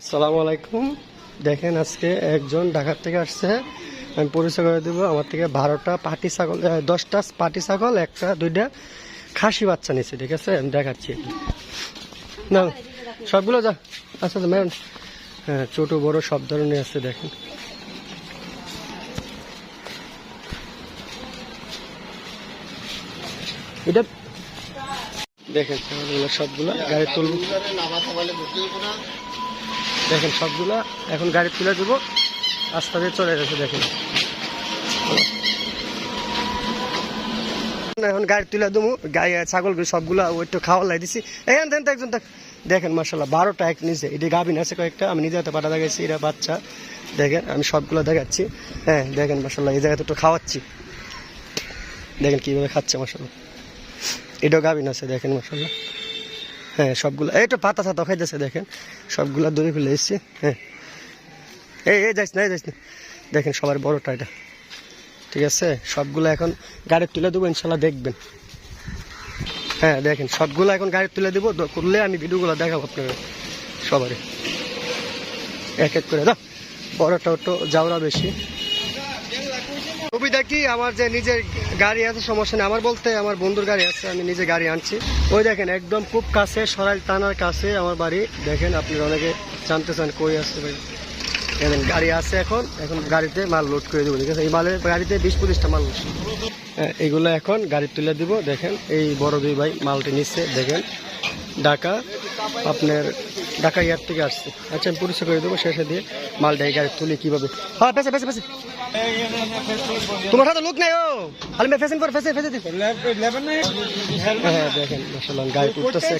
আসসালামু আলাইকুম। দেখেন আজকে একজন ঢাকার থেকে আসছে। আমি পরিচয় করে দেবো, আমার থেকে বারোটা পাটি ছাগল দশটা পাটি ছাগল, একটা, দুইটা খাসি বাচ্চা নিচ্ছে ঠিক আছে? আমি দেখাচ্ছি। না, সবগুলো যা আচ্ছা আচ্ছা ম্যাম। হ্যাঁ ছোট, বড়, সব ধরনের আছে, দেখেন। এটা দেখেন সবগুলো গাড়ি তুলব। দেখেন সবগুলা, এখন গাড়ি তুলে দেবো। আস্তে আস্তে চলে গেছে, দেখেন। এখন গাড়ি তুলে দেবো গাড়ি ছাগলগুলো সবগুলা তো খাওয়া লাই দিছি। এখান থেকে একজন দেখ- দেখেন মার্শাল্লাহ বারোটা এক নিচে। এটি গাভিন আছে কয়েকটা, আমি নিজে হাতে পাঠা দেখাচ্ছি এরা বাচ্চা। দেখেন, আমি সবগুলো দেখাচ্ছি। হ্যাঁ দেখেন মার্শাল্লাহ এই জায়গাতে একটু খাওয়াচ্ছি। দেখেন কীভাবে খাচ্ছে মার্শাল্লাহ এটাও গাভিন আছে, দেখেন মার্শাল্লাহ হ্যাঁ সবগুলো। তো পাতা ছাতা খাইতেছে, দেখেন। সবগুলা দড়ি ফেলে এসছে হ্যাঁ। এই এই যাইস না, এই যাইস না। দেখেন সবার বড়টা এটা। ঠিক আছে? সবগুলো এখন গাড়ি তুলে দেবো, ইনশাল্লাহ দেখবেন। হ্যাঁ দেখেন, সবগুলো এখন গাড়ি তুলে দেবো। করলে আমি ভিডিওগুলো দেখাবো আপনাদের সবারই। এক এক করে, দাও। বড়টা তো যাওয়া বেশি। সুবিধা কি? আমার যে নিজের গাড়ি আছে সমস্যা নেই। আমার বলতে আমার বন্ধুর গাড়ি আছে আমি নিজে গাড়ি আনছি। ওই দেখেন একদম খুব কাছে সরাইল টানার কাছে আমার বাড়ি। দেখেন আপনি অনেকে জানতে চান কই আসতে পারি দেখেন গাড়ি আছে এখন। এখন গাড়িতে মাল লোড করে দেবো এই মালের গাড়িতে বিশ পঁচিশটা মাল। হ্যাঁ, এগুলো এখন গাড়ি তুলে দিব। দেখেন এই বড় দুই ভাই মালটি নিচ্ছে। দেখেন ঢাকা, আপনার ঢাকা ইয়ার থেকে আসছে। আচ্ছা আমি পরিচয় করে দেবো, শেষে দিয়ে মালটা এই গাড়ি তুলি কীভাবে। হ্যাঁ পেছে পেছে পেছে তোমার সাথে লোক নাই, ও। খালি ফেসেন করে ফেসে ফেসে হ্যাঁ দেখেন, মাশাআল্লাহ, গাড়ি উঠতেছে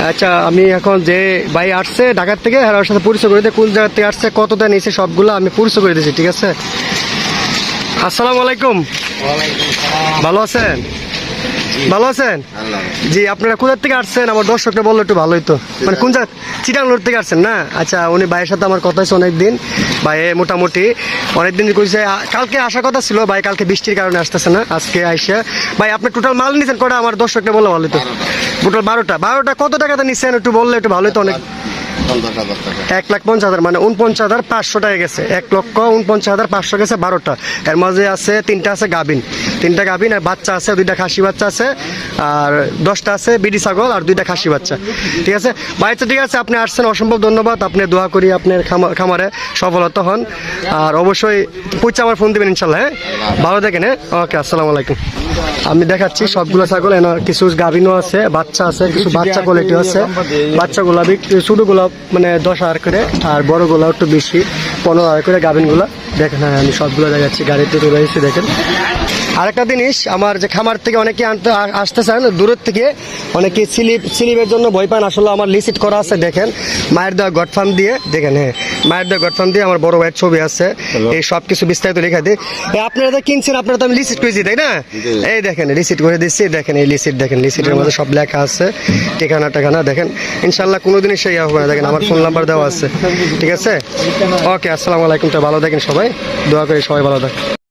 আচ্ছা আমি এখন যে ভাই আসছে ঢাকার থেকে ওর সাথে পরিচয় করে দিতে কোন জায়গার থেকে আসছে কতটা নিয়েছে সবগুলো আমি পরিচয় করে দিচ্ছি ঠিক আছে? আসসালামু আলাইকুম। ভালো আছেন? ভালো আছেন? জি আপনারা কোথা থেকে আসছেন? আমার দর্শকটা বলল একটু ভালোই তো। মানে কোন জায়গা চিটাংলোর থেকে আসছেন না? আচ্ছা উনি ভাইয়ের সাথে আমার কথা হয়েছে অনেকদিন। ভাই মোটামুটি অনেকদিন কইছে কালকে আসার কথা ছিল ভাই কালকে বৃষ্টির কারণে আসতেছে না আজকে আইসা। ভাই আপনি টোটাল মাল নিছেন কটা? আমার দর্শকটা বলল ভালোই তো। টোটাল বারোটা। বারোটা কত টাকাতে নিচ্ছেন একটু বললে একটু ভালোই তো অনেক এক লাখ পঞ্চাশ হাজার মানে উনপঞ্চাশ হাজার পাঁচশো টাকা গেছে। এক লক্ষ উনপঞ্চাশ হাজার পাঁচশো গেছে বারোটা। এর মাঝে আছে, তিনটা আছে গাভিন। তিনটা গাভিন আর বাচ্চা আছে, দুইটা খাসি বাচ্চা আছে। আর দশটা আছে, বিডি, ছাগল আর দুইটা খাসি বাচ্চা। ঠিক আছে? বাড়িতে ঠিক আছে, আপনি আসছেন, অসম্ভব ধন্যবাদ। আপনি দোয়া করি আপনার খামারে সফলতা হন। আর অবশ্যই পুচ্ছে আমার ফোন দেবেন, ইনশাল্লাহ হ্যাঁ? ভালো দেখেন হ্যাঁ? ওকে, আসসালামু আলাইকুম। আমি দেখাচ্ছি সবগুলো ছাগল, এনার কিছু গাভিনও আছে, বাচ্চা আছে, কিছু বাচ্চা কোয়ালিটি আছে। বাচ্চাগুলা ছোটগুলা মানে দশ হাজার করে, আর বড়গুলা একটু বেশি, পনেরো হাজার করে গাভিনগুলা। দেখেন হ্যাঁ আমি সবগুলো দেখাচ্ছি, গাড়িতে তুলে এসে দেখেন। আরেকটা জিনিস আমার যে খামার থেকে অনেকে আনতে আসতে চান দূরের থেকে অনেকে স্লিপ স্লিপের জন্য ভয় পান। আসলে আমার লিসিট করা আছে দেখেন। মায়ের দেওয়া গড ফার্ম দিয়ে দেখেন হ্যাঁ মায়ের দেওয়া গড ফার্ম দিয়ে আমার বড় ভাইয়ের ছবি আছে। এই সব কিছু বিস্তারিত লেখা দিই আপনারা তো কিনছেন আপনারা তো আমি লিসিট করেছি তাই না? এই দেখেন রিসিট করে দিচ্ছি দেখেন এই লিসিট দেখেন লিসিটের মধ্যে সব লেখা আছে। ঠিকানা টেকানা দেখেন। ইনশাল্লাহ কোনোদিনই সেই হবে না। দেখেন আমার ফোন নাম্বার দেওয়া আছে। ঠিক আছে? ওকে আসসালামু আলাইকুম তো ভালো দেখেন সবাই। দোয়া করি সবাই ভালো থাকেন।